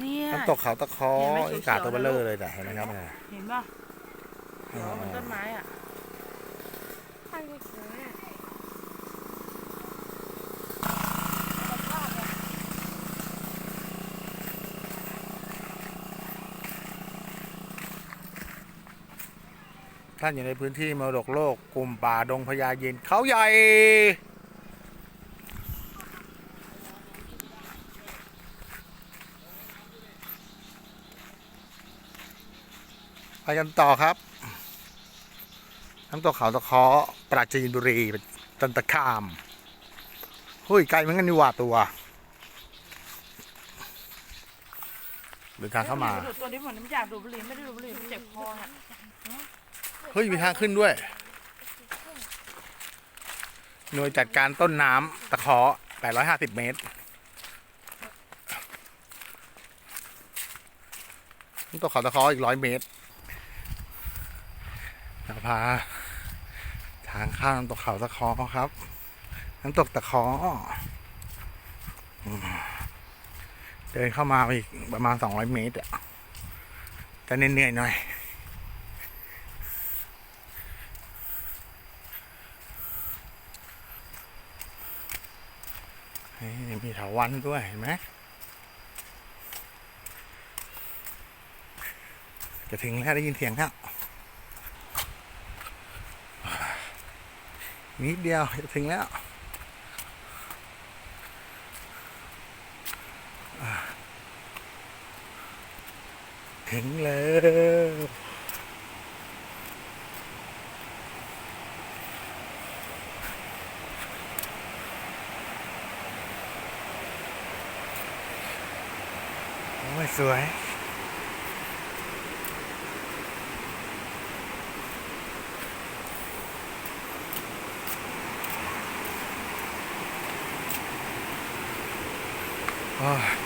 เนี่ยน้ำตกเขาตะเคอเห็นไหมอีเขียวๆกาตัวเบลเลอร์เลยแต่เห็นไหมครับเนี่ยเห็นป่ะเขียวมันต้นไม้อะข้างเขียวๆน่ะท่านอยู่ในพื้นที่มรดกโลกกลุ่มป่าดงพญาเย็นเขาใหญ่ ไปกันต่อครับน้ำตกเขาตะเคาะปราจีนบุรีจันตคามหุ้ยไกลเหมือนกันนี่หว่าตัวเดินทางเข้ามาดูดตัวนี้เหมือนมันอยากดูดบุหรี่ไม่ได้ดูดบุหรี่มันเจ็บคอน่ะเฮ้ยมีทางขึ้นด้วย หน่วยจัดการต้นน้ำตะเคาะ850 เมตรน้ำตกเขาตะเคาะอีกร้อยเมตร เราพา ทางข้ามตกเขาตะคาะครับ น้ำตกตะคอเดินเข้ามาอีกประมาณ200เมตรอะแต่เหนื่อยหน่อย มีเถาวันด้วยเห็นไหม จะถึงแล้วได้ยินเสียงแล้ว นิดเดียวจะถึงแล้วถึงแล้วโอ้ยสวย โอ้ย